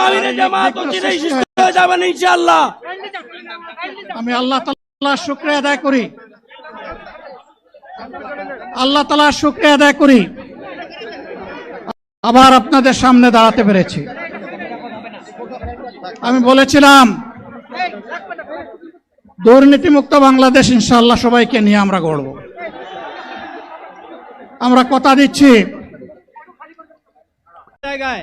মামিনে জামাত অচিরেই সুস্থ হয়ে যাবেন ইনশাআল্লাহ। আমি আল্লাহ তাল্লাহ শুক্রিয়া আদায় করি। আল্লাহ তালার শুক্রিয়া আদায় করি। আবার আপনাদের সামনে দাঁড়াতে পেরেছি। আমি বলেছিলাম দুর্নীতিমুক্ত বাংলাদেশ ইনশাআল্লাহ সবাইকে নিয়ে আমরা গড়ব। আমরা কথা দিচ্ছি। জায়গায়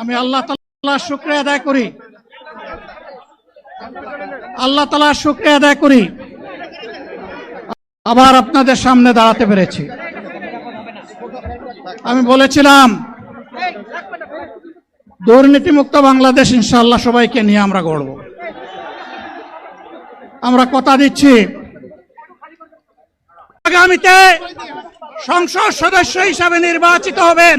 আমি আল্লাহ তাল্লাহ শুক্রিয়া আদায় করি। আল্লাহ তালা শুক্রিয়া আদায় করি। আবার আপনাদের সামনে দাঁড়াতে পেরেছি। আমি বলেছিলাম, দুর্নীতিমুক্ত বাংলাদেশ ইনশাআল্লাহ সবাইকে নিয়ে আমরা গড়ব। আমরা কথা দিচ্ছি, আগামীতে সংসদ সদস্য হিসাবে নির্বাচিত হবেন।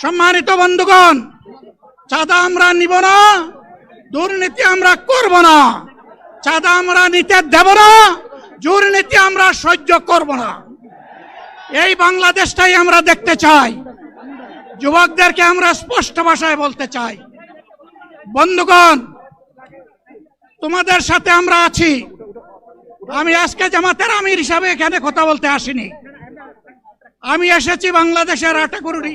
সম্মানিত বন্ধুগণ, চাঁদা আমরা নিব না, দুর্নীতি আমরা করব না, চাঁদা আমরা নিতে দেব না, দুর্নীতি আমরা সহ্য করব না। এই বাংলাদেশটাই আমরা দেখতে চাই, যুবকদেরকে আমরা স্পষ্ট ভাষায় বলতে চাই। বন্ধুগণ, তোমাদের সাথে আমরা আছি। আমি আজকে জামাতের আমির হিসাবে এখানে কথা বলতে আসিনি। আমি এসেছি বাংলাদেশের আটাকুড়ি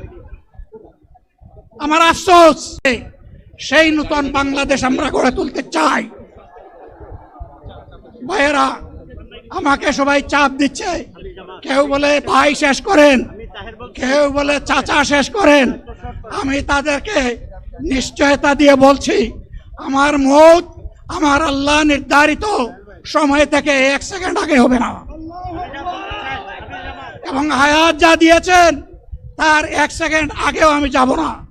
আমার আফসোস। সেই নূতন বাংলাদেশ আমরা গড়ে তুলতে চাই। ভাইয়েরা, আমাকে সবাই চাপ দিচ্ছে। কেউ বলে ভাই শেষ করেন। কেউ বলে চাচা শেষ করেন। আমি তাদেরকে নিশ্চয়তা দিয়ে বলছি, আমার মত, আমার আল্লাহ নির্ধারিত সময় থেকে এক সেকেন্ড আগে হবে না। এবং হায়াত যা দিয়েছেন, তার এক সেকেন্ড আগেও আমি যাব না।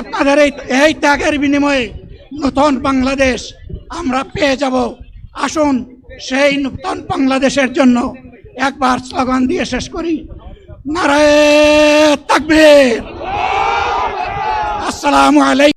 আপনাদের এই এই ত্যাগের বিনিময়ে নতুন বাংলাদেশ আমরা পেয়ে যাব। আসুন সেই নতুন বাংলাদেশের জন্য একবার স্লোগান দিয়ে শেষ করি। নারায় তাকবীর। আসসালামু আলাইকুম।